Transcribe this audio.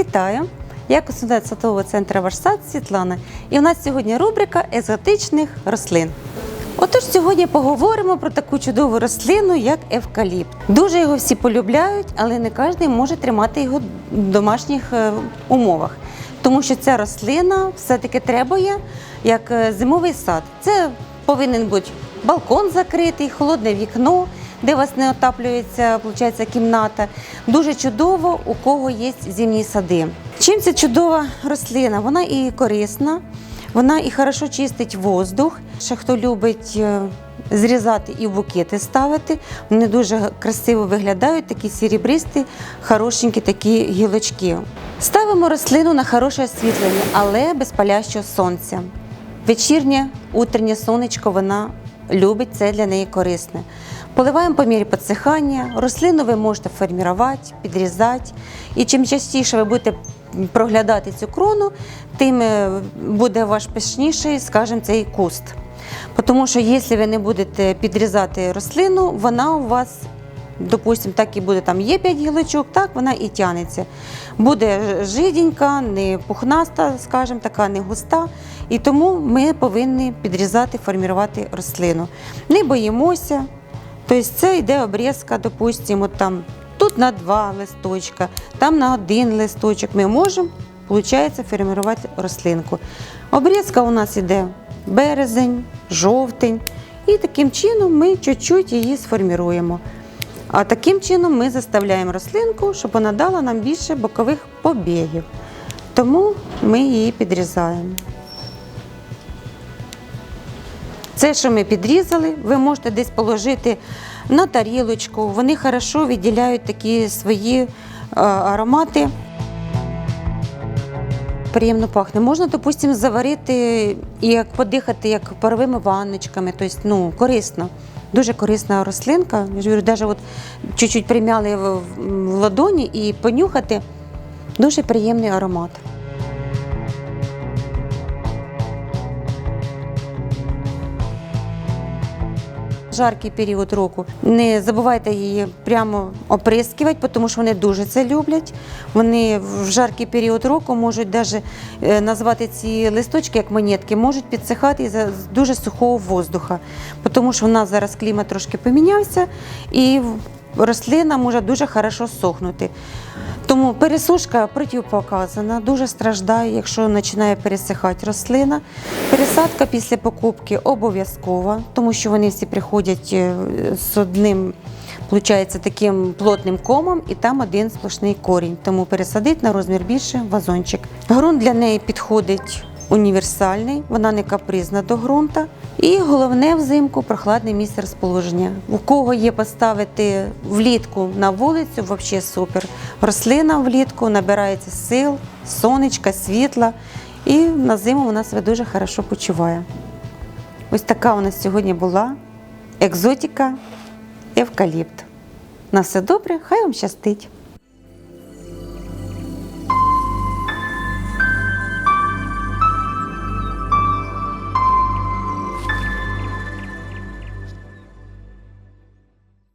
Вітаю! Я консультант садового центру «Ваш сад» Світлана. І у нас сьогодні рубрика екзотичних рослин. Отож, сьогодні поговоримо про таку чудову рослину, як евкаліпт. Дуже його всі полюбляють, але не кожен може тримати його в домашніх е, умовах. Тому що ця рослина все-таки требує як е, зимовий сад. Це повинен бути балкон закритий, холодне вікно, де у вас не отаплюється виходить, кімната. Дуже чудово, у кого є зимні сади. Чим ця чудова рослина? Вона і корисна, вона і хорошо чистить воздух. Ще хто любить е, зрізати і в букети ставити, вони дуже красиво виглядають, такі сірібристі, хорошенькі такі гілочки. Ставимо рослину на хороше освітлення, але без палящого сонця. Вечірнє, утреннє сонечко вона любить, це для неї корисне. Поливаємо по мірі підсихання, рослину ви можете формувати, підрізати. І чим частіше ви будете проглядати цю крону, тим е, буде ваш пишніший, скажімо, цей куст. Тому що якщо ви не будете підрізати рослину, вона у вас допустимо, так і буде там є 5 гілочок, так вона і тянеться. Буде жиденька, не пухнаста, скажімо, така не густа. І тому ми повинні підрізати, формувати рослину. Не боїмося. Тобто це йде обрізка, допустимо, там тут на два листочка, там на один листочок. Ми можемо, виходить, формувати рослинку. Обрізка у нас йде березень, жовтень. І таким чином ми чуть-чуть її сформіруємо. А таким чином ми заставляємо рослинку, щоб вона дала нам більше бокових побігів. Тому ми її підрізаємо. Це, що ми підрізали, ви можете десь положити на тарілочку. Вони хорошо відділяють такі свої е, аромати. Приємно пахне. Можна, допустимо, заварити і подихати як паровими ванночками, тобто ну, корисно. Дуже корисна рослинка. Я ж говорю, навіть от чуть-чуть примяли в, ладоні і понюхати дуже приємний аромат. Жаркий період року. Не забувайте її прямо оприскувати, тому що вони дуже це люблять. Вони в жаркий період року можуть навіть назвати ці листочки як монетки, можуть підсихати із дуже сухого воздуха, тому що в нас зараз клімат трошки помінявся і рослина може дуже хорошо сохнути. Тому пересушка противопоказана, дуже страждає, якщо починає пересихати рослина. Пересадка після покупки обов'язкова, тому що вони всі приходять е, з одним, виходить, таким плотним комом, і там один сплошний корінь. Тому пересадити на розмір більше вазончик. Грунт для неї підходить універсальний, вона не капризна до ґрунта. І головне взимку прохладне місце розположення. У кого є поставити влітку на вулицю, взагалі супер. Рослина влітку набирається сил, сонечка, світла, і на зиму вона себе дуже хорошо почуває. Ось така у нас сьогодні була екзотика евкаліпт. На все добре, хай вам щастить!